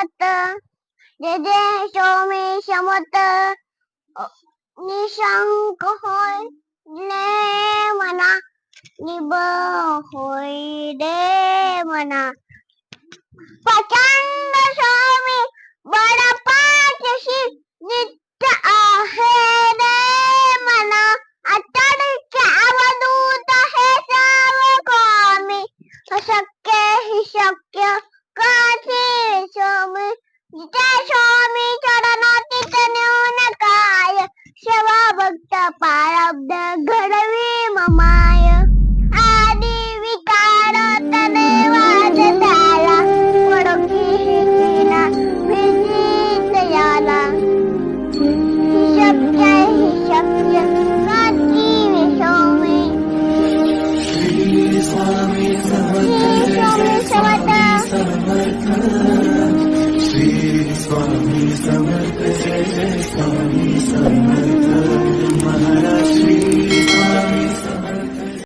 সমত যে সৌমে সমত নিঃসঙ্ক হইলে মনা, নিব হইলে মনা। প্রচণ্ড সৌমে, বড় পাচশি নিত্য আহে রে মনা। ಅತ್ತಡಕ್ಕೆ ಅವಧೂತ ಹೆಸರು ಕಾಮಿ ಅಶಕ್ಯ ಹಿಶಕ್ಯ स्वामी चरणाती नेऊन काय सेवा भक्त पारब्ध घडवी ममाय आदी विकार तदेवाच त्याला वडकी हिना याला शक्य हि शक्य स्वामी। Shri Swami Shri slowly, slowly.